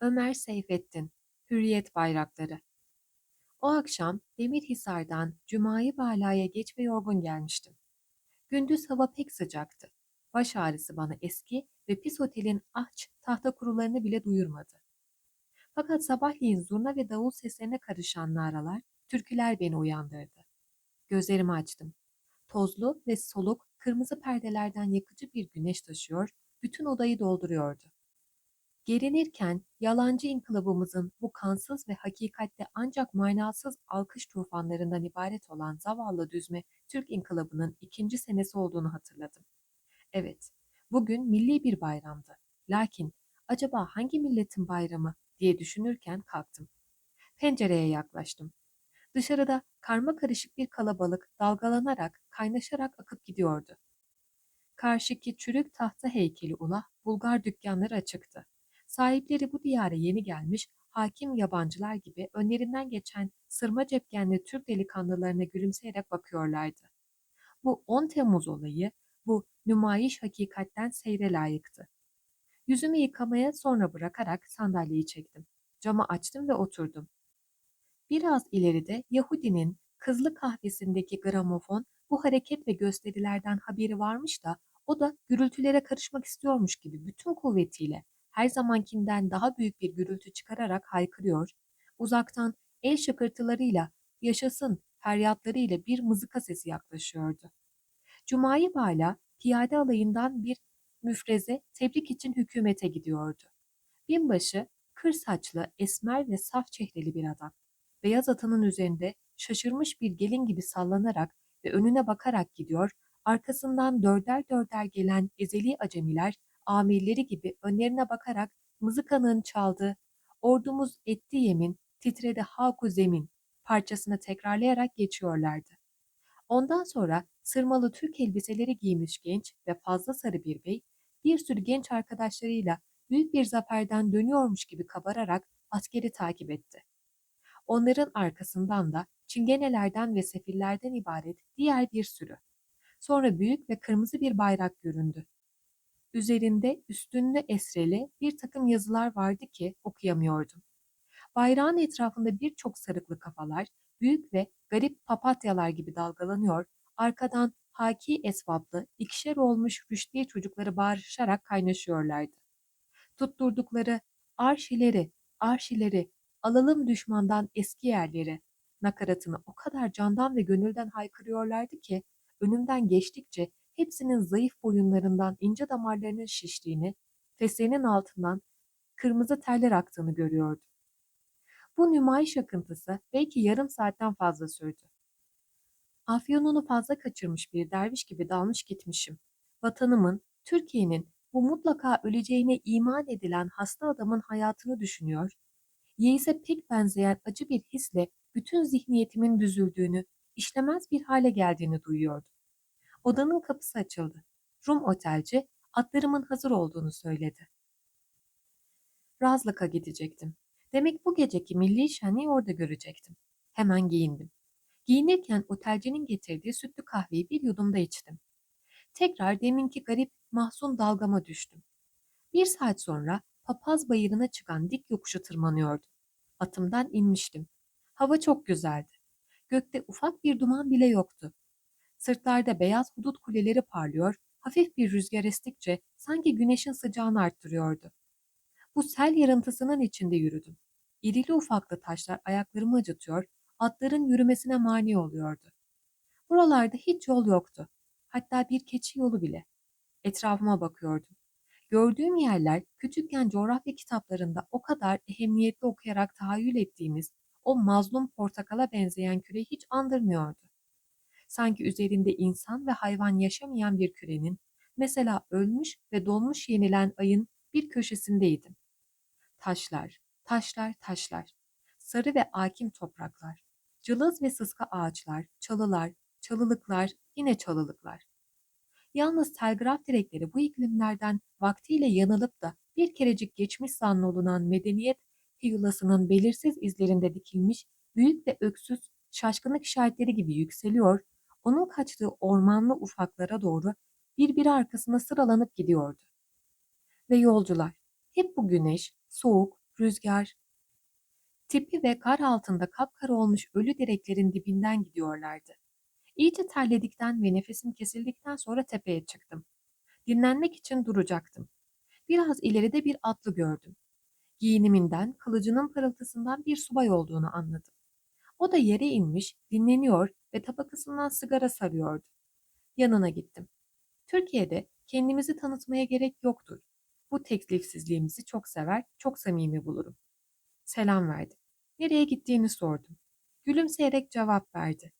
Ömer Seyfettin, Hürriyet Bayrakları. O akşam Demirhisar'dan Cuma'yı Bala'ya geç ve yorgun gelmiştim. Gündüz hava pek sıcaktı. Baş ağrısı bana eski ve pis otelin aç tahta kurularını bile duyurmadı. Fakat sabahleyin zurna ve davul seslerine karışan naralar, türküler beni uyandırdı. Gözlerimi açtım. Tozlu ve soluk kırmızı perdelerden yakıcı bir güneş taşıyor, bütün odayı dolduruyordu. Gerinirken yalancı inkılabımızın bu kansız ve hakikatte ancak manasız alkış tufanlarından ibaret olan zavallı düzme Türk inkılabının ikinci senesi olduğunu hatırladım. Evet, bugün milli bir bayramdı. Lakin acaba hangi milletin bayramı diye düşünürken kalktım. Pencereye yaklaştım. Dışarıda karma karışık bir kalabalık dalgalanarak, kaynaşarak akıp gidiyordu. Karşıki çürük tahta heykeli ula Bulgar dükkanları açıktı. Sahipleri bu diyara yeni gelmiş hakim yabancılar gibi önlerinden geçen sırma cepkenli Türk delikanlılarına gülümseyerek bakıyorlardı. Bu 10 Temmuz olayı, bu nümayiş hakikatten seyre layıktı. Yüzümü yıkamaya sonra bırakarak sandalyeyi çektim. Camı açtım ve oturdum. Biraz ileride Yahudinin kızlı kahvesindeki gramofon bu hareket ve gösterilerden haberi varmış da o da gürültülere karışmak istiyormuş gibi bütün kuvvetiyle her zamankinden daha büyük bir gürültü çıkararak haykırıyor, uzaktan el şakırtılarıyla, yaşasın feryatlarıyla bir mızıka sesi yaklaşıyordu. Cuma'yı Bala piyade alayından bir müfreze tebrik için hükümete gidiyordu. Binbaşı kır saçlı, esmer ve saf çehreli bir adam. Beyaz atının üzerinde şaşırmış bir gelin gibi sallanarak ve önüne bakarak gidiyor, arkasından dörder dörder gelen ezeli acemiler amirleri gibi önlerine bakarak mızıkanın çaldığı ordumuz etti yemin, titredi haku zemin parçasını tekrarlayarak geçiyorlardı. Ondan sonra sırmalı Türk elbiseleri giymiş genç ve fazla sarı bir bey, bir sürü genç arkadaşlarıyla büyük bir zaferden dönüyormuş gibi kabararak askeri takip etti. Onların arkasından da çingenelerden ve sefillerden ibaret diğer bir sürü. Sonra büyük ve kırmızı bir bayrak göründü. Üzerinde üstünlü esreli bir takım yazılar vardı ki okuyamıyordum. Bayrağın etrafında birçok sarıklı kafalar, büyük ve garip papatyalar gibi dalgalanıyor, arkadan haki esvaplı, ikişer olmuş rüştiye çocukları bağırışarak kaynaşıyorlardı. Tutturdukları arşileri, arşileri, alalım düşmandan eski yerleri, nakaratını o kadar candan ve gönülden haykırıyorlardı ki, önümden geçtikçe hepsinin zayıf boyunlarından ince damarlarının şiştiğini, fesleğinin altından kırmızı terler aktığını görüyordum. Bu nümayiş akıntısı belki yarım saatten fazla sürdü. Afyonunu fazla kaçırmış bir derviş gibi dalmış gitmişim. Vatanımın, Türkiye'nin bu mutlaka öleceğine iman edilen hasta adamın hayatını düşünüyor, Yeis'e pek benzeyen acı bir hisle bütün zihniyetimin düzüldüğünü, işlemez bir hale geldiğini duyuyordum. Odanın kapısı açıldı. Rum otelci atlarımın hazır olduğunu söyledi. Razlık'a gidecektim. Demek bu geceki milli şenliği orada görecektim. Hemen giyindim. Giyinirken otelcinin getirdiği sütlü kahveyi bir yudumda içtim. Tekrar deminki garip mahzun dalgama düştüm. Bir saat sonra papaz bayırına çıkan dik yokuşu tırmanıyordum. Atımdan inmiştim. Hava çok güzeldi. Gökte ufak bir duman bile yoktu. Sırtlarda beyaz hudut kuleleri parlıyor, hafif bir rüzgar estikçe sanki güneşin sıcağını arttırıyordu. Bu sel yarıntısının içinde yürüdüm. İrili ufaklı taşlar ayaklarımı acıtıyor, atların yürümesine mani oluyordu. Buralarda hiç yol yoktu. Hatta bir keçi yolu bile. Etrafıma bakıyordum. Gördüğüm yerler küçükken coğrafya kitaplarında o kadar ehemmiyetli okuyarak tahayyül ettiğimiz o mazlum portakala benzeyen küreyi hiç andırmıyordu. Sanki üzerinde insan ve hayvan yaşamayan bir kürenin, mesela ölmüş ve dolmuş yenilen ayın bir köşesindeydim. Taşlar, taşlar, taşlar, sarı ve akim topraklar, cılız ve sıska ağaçlar, çalılar, çalılıklar, yine çalılıklar. Yalnız telgraf direkleri bu iklimlerden vaktiyle yanılıp da bir kerecik geçmiş zannolunan medeniyet hiyulasının belirsiz izlerinde dikilmiş büyük ve öksüz şaşkınlık işaretleri gibi yükseliyor, onun kaçtığı ormanlı ufaklara doğru birbiri arkasına sıralanıp gidiyordu. Ve yolcular, hep bu güneş, soğuk, rüzgar, tipi ve kar altında kapkara olmuş ölü direklerin dibinden gidiyorlardı. İyice terledikten ve nefesim kesildikten sonra tepeye çıktım. Dinlenmek için duracaktım. Biraz ileride bir atlı gördüm. Giyiniminden, kılıcının pırıltısından bir subay olduğunu anladım. O da yere inmiş, dinleniyor ve tabakasından sigara sarıyordu. Yanına gittim. Türkiye'de kendimizi tanıtmaya gerek yoktur. Bu teklifsizliğimizi çok sever, çok samimi bulurum. Selam verdim. Nereye gittiğini sordum. Gülümseyerek cevap verdi.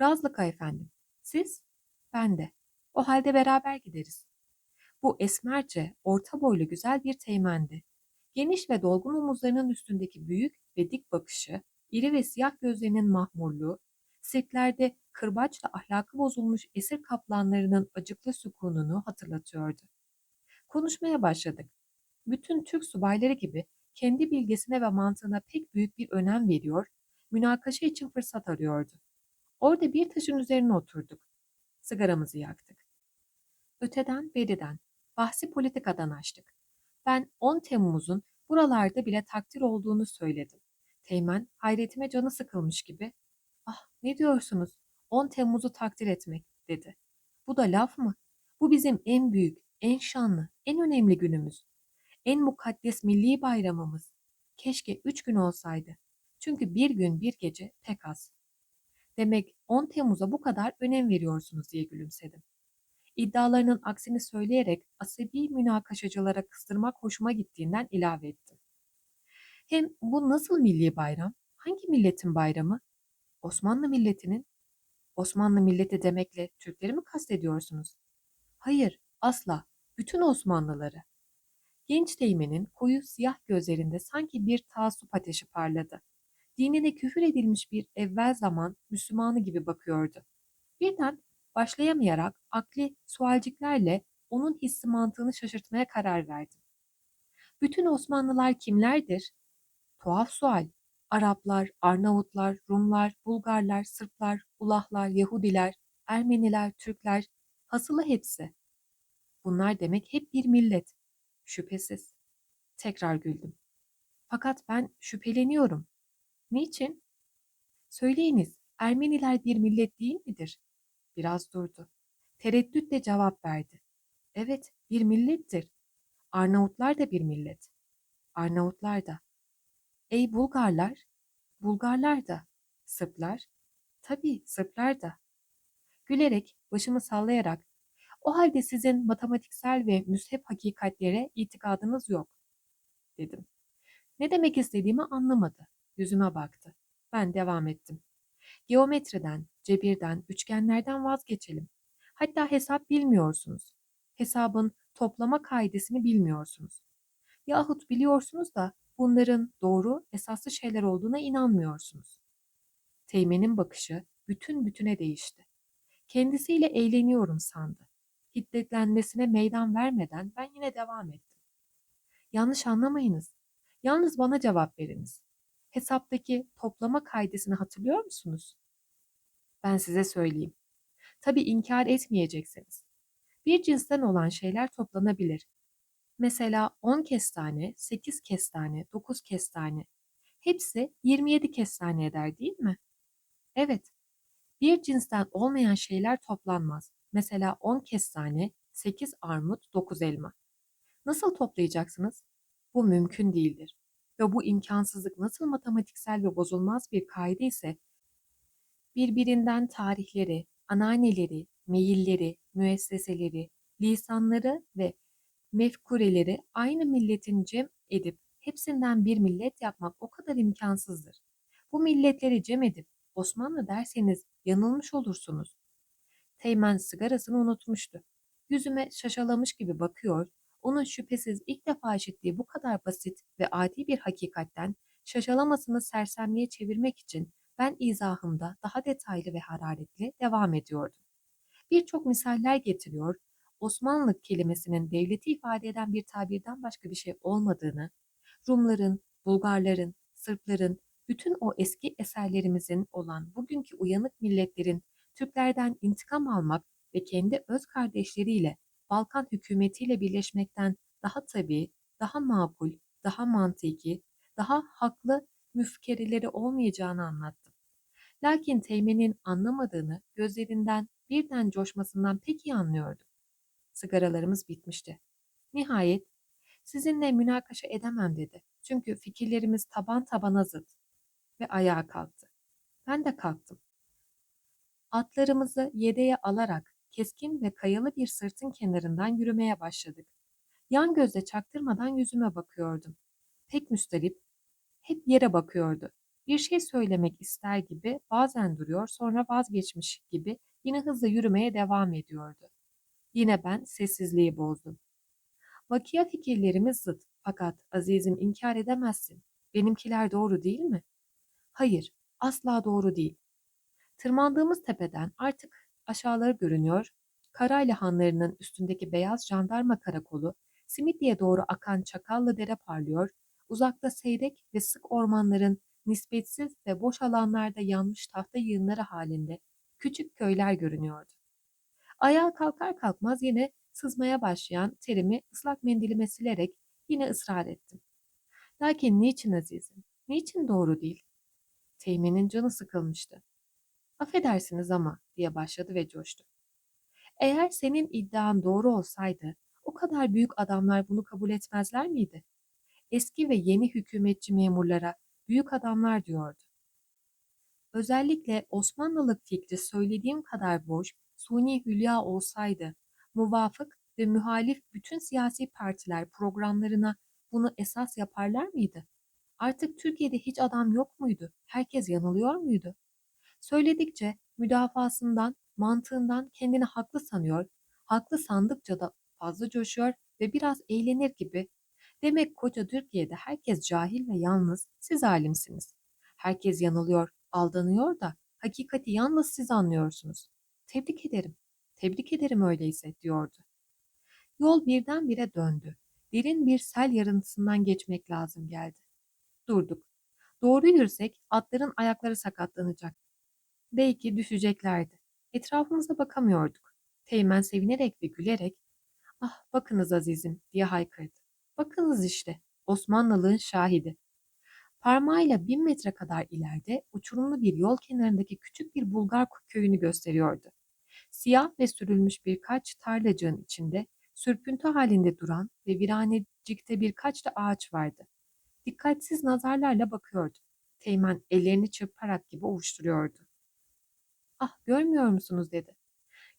Razlıka efendim. Siz? Ben de. O halde beraber gideriz. Bu esmerce, orta boylu güzel bir teğmendi. Geniş ve dolgun omuzlarının üstündeki büyük ve dik bakışı, iri ve siyah gözlerinin mahmurluğu, sirklerde kırbaçla ahlakı bozulmuş esir kaplanlarının acıklı sükununu hatırlatıyordu. Konuşmaya başladık. Bütün Türk subayları gibi kendi bilgisine ve mantığına pek büyük bir önem veriyor, münakaşa için fırsat arıyordu. Orada bir taşın üzerine oturduk. Sigaramızı yaktık. Öteden beriden, bahsi politikadan açtık. Ben 10 Temmuz'un buralarda bile takdir olduğunu söyledim. Teğmen hayretime canı sıkılmış gibi, ah ne diyorsunuz 10 Temmuz'u takdir etmek dedi. Bu da laf mı? Bu bizim en büyük, en şanlı, en önemli günümüz. En mukaddes milli bayramımız. Keşke üç gün olsaydı. Çünkü bir gün bir gece pek az. Demek 10 Temmuz'a bu kadar önem veriyorsunuz diye gülümsedim. İddialarının aksini söyleyerek asabi münakaşacılara kıstırmak hoşuma gittiğinden ilave ettim. Hem bu nasıl milli bayram? Hangi milletin bayramı? Osmanlı milletinin. Osmanlı milleti demekle Türkleri mi kastediyorsunuz? Hayır, asla. Bütün Osmanlıları. Genç teğmenin koyu siyah gözlerinde sanki bir taassup ateşi parladı. Dinine küfür edilmiş bir evvel zaman Müslümanı gibi bakıyordu. Birden başlayamayarak akli sualciklerle onun hissi mantığını şaşırtmaya karar verdim. Bütün Osmanlılar kimlerdir? Tuhaf sual. Araplar, Arnavutlar, Rumlar, Bulgarlar, Sırplar, Ulahlar, Yahudiler, Ermeniler, Türkler, hasılı hepsi. Bunlar demek hep bir millet. Şüphesiz. Tekrar güldüm. Fakat ben şüpheleniyorum. Niçin? Söyleyiniz, Ermeniler bir millet değil midir? Biraz durdu. Tereddütle cevap verdi. Evet, bir millettir. Arnavutlar da bir millet. Arnavutlar da. Ey Bulgarlar, Bulgarlar da. Sırplar, tabii Sırplar da. Gülerek, başımı sallayarak, o halde sizin matematiksel ve müshep hakikatlere itikadınız yok, dedim. Ne demek istediğimi anlamadı. Yüzüme baktı. Ben devam ettim. Geometriden, cebirden, üçgenlerden vazgeçelim. Hatta hesap bilmiyorsunuz. Hesabın toplama kaidesini bilmiyorsunuz. Yahut biliyorsunuz da bunların doğru, esaslı şeyler olduğuna inanmıyorsunuz. Teğmenin bakışı bütün bütüne değişti. Kendisiyle eğleniyorum sandı. Hiddetlenmesine meydan vermeden ben yine devam ettim. Yanlış anlamayınız. Yalnız bana cevap veriniz. Hesaptaki toplama kaidesini hatırlıyor musunuz? Ben size söyleyeyim. Tabii inkar etmeyeceksiniz. Bir cinsten olan şeyler toplanabilir. Mesela 10 kestane, 8 kestane, 9 kestane. Hepsi 27 kestane eder değil mi? Evet. Bir cinsten olmayan şeyler toplanmaz. Mesela 10 kestane, 8 armut, 9 elma. Nasıl toplayacaksınız? Bu mümkün değildir. Ve bu imkansızlık nasıl matematiksel ve bozulmaz bir kaide ise birbirinden tarihleri, ananeleri, meyilleri, müesseseleri, lisanları ve mefkureleri aynı milletin cem edip hepsinden bir millet yapmak o kadar imkansızdır. Bu milletleri cem edip Osmanlı derseniz yanılmış olursunuz. Teğmen sigarasını unutmuştu. Yüzüme şaşalamış gibi bakıyor, onun şüphesiz ilk defa işittiği bu kadar basit ve adi bir hakikatten şaşalamasını sersemliğe çevirmek için ben izahımda daha detaylı ve hararetli devam ediyordum. Birçok misaller getiriyor, Osmanlı kelimesinin devleti ifade eden bir tabirden başka bir şey olmadığını, Rumların, Bulgarların, Sırpların, bütün o eski eserlerimizin olan bugünkü uyanık milletlerin Türklerden intikam almak ve kendi öz kardeşleriyle Balkan hükümetiyle birleşmekten daha tabii, daha makul, daha mantıki, daha haklı müfkereleri olmayacağını anlattım. Lakin Teğmen'in anlamadığını gözlerinden birden coşmasından pek iyi anlıyordum. Sigaralarımız bitmişti. Nihayet sizinle münakaşa edemem dedi. Çünkü fikirlerimiz taban tabana zıt. Ve ayağa kalktı. Ben de kalktım. Atlarımızı yedeğe alarak keskin ve kayalı bir sırtın kenarından yürümeye başladık. Yan gözle çaktırmadan yüzüme bakıyordum. Pek müstelip, hep yere bakıyordu. Bir şey söylemek ister gibi bazen duruyor sonra vazgeçmiş gibi yine hızlı yürümeye devam ediyordu. Yine ben sessizliği bozdum. Vakiye fikirlerimiz zıt fakat azizim inkar edemezsin. Benimkiler doğru değil mi? Hayır, asla doğru değil. Tırmandığımız tepeden artık aşağıları görünüyor, Karaylı hanlarının üstündeki beyaz jandarma karakolu, Simitli'ye doğru akan Çakallı dere parlıyor, uzakta seyrek ve sık ormanların nispetsiz ve boş alanlarda yanmış tahta yığınları halinde küçük köyler görünüyordu. Ayağa kalkar kalkmaz yine sızmaya başlayan terimi ıslak mendilime silerek yine ısrar ettim. Lakin niçin azizim? Niçin doğru değil? Teğmen'in canı sıkılmıştı. Affedersiniz ama diye başladı ve coştu. Eğer senin iddian doğru olsaydı o kadar büyük adamlar bunu kabul etmezler miydi? Eski ve yeni hükümetçi memurlara büyük adamlar diyordu. Özellikle Osmanlılık fikri söylediğim kadar boş, suni hülya olsaydı, muvafık ve muhalif bütün siyasi partiler programlarına bunu esas yaparlar mıydı? Artık Türkiye'de hiç adam yok muydu? Herkes yanılıyor muydu? Söyledikçe müdafasından, mantığından kendini haklı sanıyor, haklı sandıkça da fazla coşuyor ve biraz eğlenir gibi. Demek koca Türkiye'de herkes cahil ve yalnız siz alimsiniz. Herkes yanılıyor, aldanıyor da hakikati yalnız siz anlıyorsunuz. Tebrik ederim, tebrik ederim öyleyse diyordu. Yol birdenbire döndü. Derin bir sel yarıntısından geçmek lazım geldi. Durduk. Doğru yürüsek atların ayakları sakatlanacak. Belki düşeceklerdi. Etrafımıza bakamıyorduk. Teğmen sevinerek ve gülerek ''Ah bakınız azizim'' diye haykırdı. ''Bakınız işte Osmanlılığın şahidi.'' Parmağıyla bin metre kadar ileride uçurumlu bir yol kenarındaki küçük bir Bulgar köyünü gösteriyordu. Siyah ve sürülmüş birkaç tarlacığın içinde sürpüntü halinde duran ve viranecikte birkaç da ağaç vardı. Dikkatsiz nazarlarla bakıyordu. Teğmen ellerini çırparak gibi ovuşturuyordu. Ah görmüyor musunuz dedi.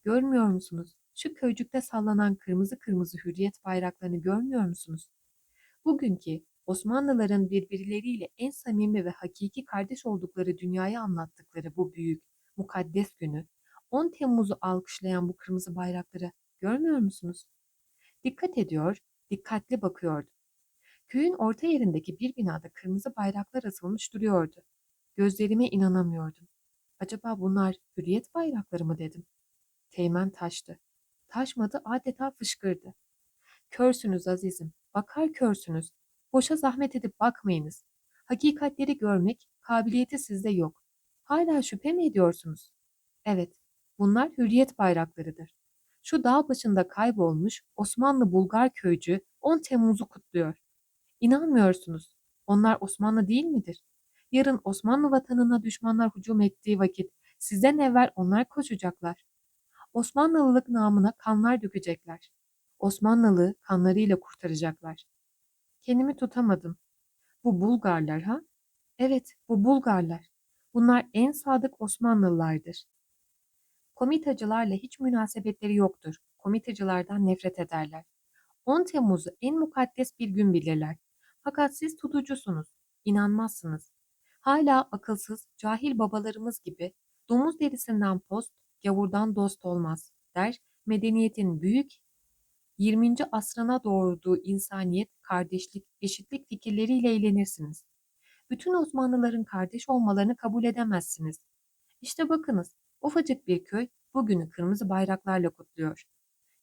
Görmüyor musunuz? Şu köycükte sallanan kırmızı kırmızı hürriyet bayraklarını görmüyor musunuz? Bugünkü Osmanlıların birbirleriyle en samimi ve hakiki kardeş oldukları dünyayı anlattıkları bu büyük, mukaddes günü, 10 Temmuz'u alkışlayan bu kırmızı bayrakları görmüyor musunuz? Dikkat ediyor, dikkatli bakıyordu. Köyün orta yerindeki bir binada kırmızı bayraklar asılmış duruyordu. Gözlerime inanamıyordum. Acaba bunlar hürriyet bayrakları mı dedim. Teğmen taştı. Taşmadı adeta fışkırdı. Körsünüz azizim, bakar körsünüz. Boşa zahmet edip bakmayınız. Hakikatleri görmek kabiliyeti sizde yok. Hala şüphe mi ediyorsunuz? Evet, bunlar hürriyet bayraklarıdır. Şu dağ başında kaybolmuş Osmanlı Bulgar köycü 10 Temmuz'u kutluyor. İnanmıyorsunuz. Onlar Osmanlı değil midir? Yarın Osmanlı vatanına düşmanlar hücum ettiği vakit sizden evvel onlar koşacaklar. Osmanlılılık namına kanlar dökecekler. Osmanlılığı kanlarıyla kurtaracaklar. Kendimi tutamadım. Bu Bulgarlar ha? Evet, bu Bulgarlar. Bunlar en sadık Osmanlılardır. Komitacılarla hiç münasebetleri yoktur. Komitacılardan nefret ederler. 10 Temmuz'u en mukaddes bir gün bilirler. Fakat siz tutucusunuz. İnanmazsınız. Hala akılsız, cahil babalarımız gibi domuz derisinden post, gavurdan dost olmaz der, medeniyetin büyük 20. asrına doğurduğu insaniyet, kardeşlik, eşitlik fikirleriyle eğlenirsiniz. Bütün Osmanlıların kardeş olmalarını kabul edemezsiniz. İşte bakınız, ufacık bir köy bugünü kırmızı bayraklarla kutluyor.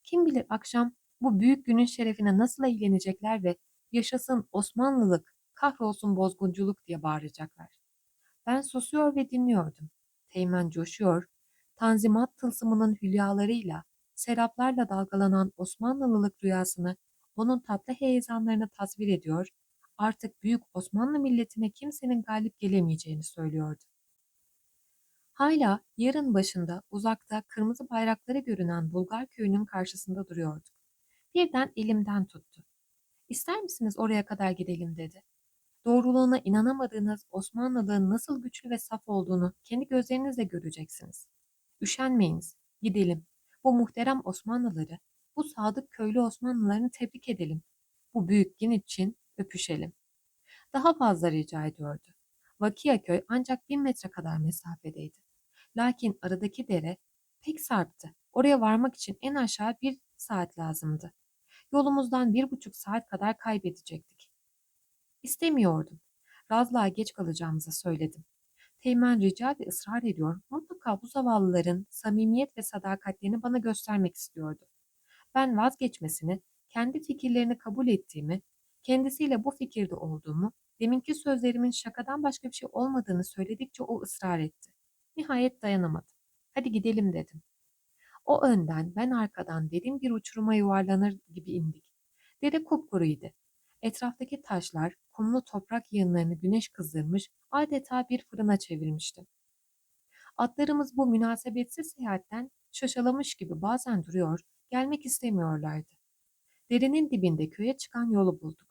Kim bilir akşam bu büyük günün şerefine nasıl eğlenecekler ve yaşasın Osmanlılık, kahrolsun bozgunculuk diye bağıracaklar. Ben susuyor ve dinliyordum. Teğmen coşuyor, tanzimat tılsımının hülyalarıyla, seraplarla dalgalanan Osmanlılılık rüyasını onun tatlı heyecanlarını tasvir ediyor, artık büyük Osmanlı milletine kimsenin galip gelemeyeceğini söylüyordu. Hala yarın başında uzakta kırmızı bayrakları görünen Bulgar köyünün karşısında duruyorduk. Birden elimden tuttu. İster misiniz oraya kadar gidelim dedi. Doğruluğuna inanamadığınız Osmanlılığın nasıl güçlü ve saf olduğunu kendi gözlerinizle göreceksiniz. Üşenmeyiniz, gidelim. Bu muhterem Osmanlıları, bu sadık köylü Osmanlılarını tebrik edelim. Bu büyük gün için öpüşelim. Daha fazla rica ediyordu. Vakiyaköy ancak bin metre kadar mesafedeydi. Lakin aradaki dere pek sarptı. Oraya varmak için en aşağı bir saat lazımdı. Yolumuzdan bir buçuk saat kadar kaybedecektik. İstemiyordum. Razlığa geç kalacağımızı söyledim. Teğmen rica ve ısrar ediyor, mutlaka bu zavallıların samimiyet ve sadakatlerini bana göstermek istiyordu. Ben vazgeçmesini, kendi fikirlerini kabul ettiğimi, kendisiyle bu fikirde olduğumu, deminki sözlerimin şakadan başka bir şey olmadığını söyledikçe o ısrar etti. Nihayet dayanamadım. Hadi gidelim dedim. O önden, ben arkadan derin bir uçuruma yuvarlanır gibi indik. Dere kupkuruydu. Etraftaki taşlar, kumlu toprak yığınlarını güneş kızdırmış, adeta bir fırına çevirmişti. Atlarımız bu münasebetsiz seyahatten şaşalamış gibi bazen duruyor, gelmek istemiyorlardı. Derenin dibinde köye çıkan yolu bulduk.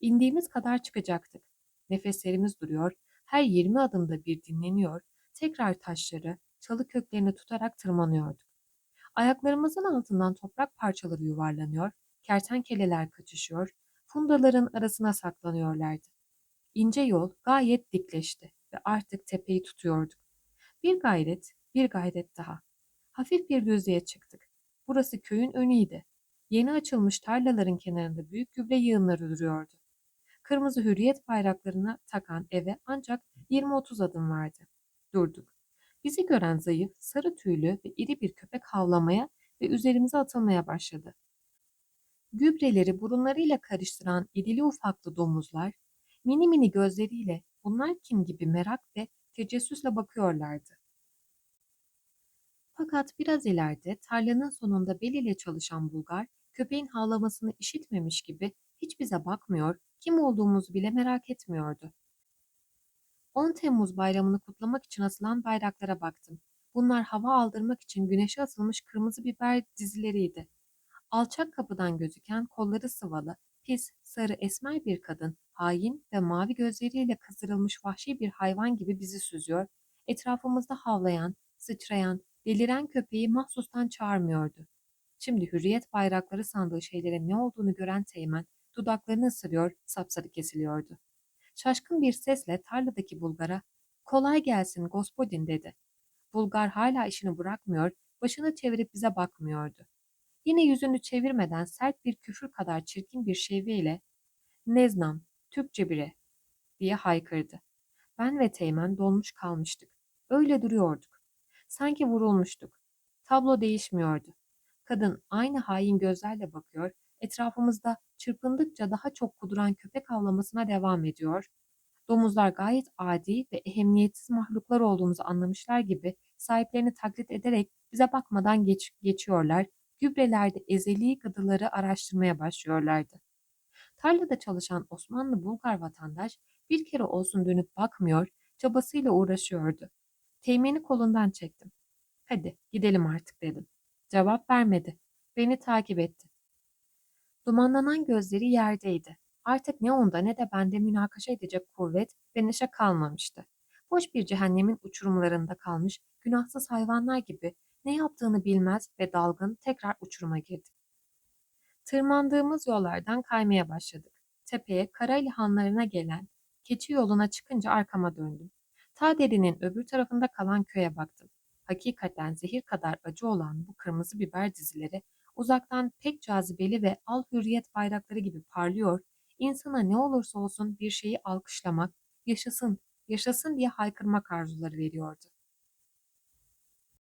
İndiğimiz kadar çıkacaktık. Nefeslerimiz duruyor, her 20 adımda bir dinleniyor, tekrar taşları, çalı köklerini tutarak tırmanıyorduk. Ayaklarımızın altından toprak parçaları yuvarlanıyor, kertenkeleler kaçışıyor, fundaların arasına saklanıyorlardı. İnce yol gayet dikleşti ve artık tepeyi tutuyorduk. Bir gayret, bir gayret daha. Hafif bir düzlüğe çıktık. Burası köyün önüydü. Yeni açılmış tarlaların kenarında büyük gübre yığınları duruyordu. Kırmızı hürriyet bayraklarını takan eve ancak 20-30 adım vardı. Durduk. Bizi gören zayıf, sarı tüylü ve iri bir köpek havlamaya ve üzerimize atılmaya başladı. Gübreleri burunlarıyla karıştıran idili ufaklı domuzlar, mini mini gözleriyle bunlar kim gibi merak ve tecessüsle bakıyorlardı. Fakat biraz ileride tarlanın sonunda beliyle çalışan Bulgar, köpeğin havlamasını işitmemiş gibi hiç bize bakmıyor, kim olduğumuzu bile merak etmiyordu. 10 Temmuz bayramını kutlamak için asılan bayraklara baktım. Bunlar hava aldırmak için güneşe asılmış kırmızı biber dizileriydi. Alçak kapıdan gözüken kolları sıvalı, pis, sarı esmer bir kadın, hain ve mavi gözleriyle kızdırılmış vahşi bir hayvan gibi bizi süzüyor, etrafımızda havlayan, sıçrayan, deliren köpeği mahsustan çağırmıyordu. Şimdi hürriyet bayrakları sandığı şeylerin ne olduğunu gören Teğmen, dudaklarını ısırıyor, sapsarı kesiliyordu. Şaşkın bir sesle tarladaki Bulgar'a, kolay gelsin gospodin dedi. Bulgar hala işini bırakmıyor, başını çevirip bize bakmıyordu. Yine yüzünü çevirmeden sert bir küfür kadar çirkin bir şeveyle Neznam, Türkçe bire diye haykırdı. Ben ve Teğmen dolmuş kalmıştık. Öyle duruyorduk. Sanki vurulmuştuk. Tablo değişmiyordu. Kadın aynı hain gözlerle bakıyor, etrafımızda çırpındıkça daha çok kuduran köpek avlamasına devam ediyor. Domuzlar gayet adi ve ehemmiyetsiz mahluklar olduğumuzu anlamışlar gibi sahiplerini taklit ederek bize bakmadan geç, geçiyorlar gübrelerde ezeli gıdaları araştırmaya başlıyorlardı. Tarlada çalışan Osmanlı Bulgar vatandaş bir kere olsun dönüp bakmıyor, çabasıyla uğraşıyordu. Teğmeni kolundan çektim. Hadi gidelim artık dedim. Cevap vermedi. Beni takip etti. Dumanlanan gözleri yerdeydi. Artık ne onda ne de bende münakaşa edecek kuvvet ve neşe kalmamıştı. Boş bir cehennemin uçurumlarında kalmış günahsız hayvanlar gibi ne yaptığını bilmez ve dalgın tekrar uçuruma girdi. Tırmandığımız yollardan kaymaya başladık. Tepeye Karaylı hanlarına gelen keçi yoluna çıkınca arkama döndüm. Ta derinin öbür tarafında kalan köye baktım. Hakikaten zehir kadar acı olan bu kırmızı biber dizileri uzaktan pek cazibeli ve al hürriyet bayrakları gibi parlıyor, insana ne olursa olsun bir şeyi alkışlamak, yaşasın, yaşasın diye haykırmak arzuları veriyordu.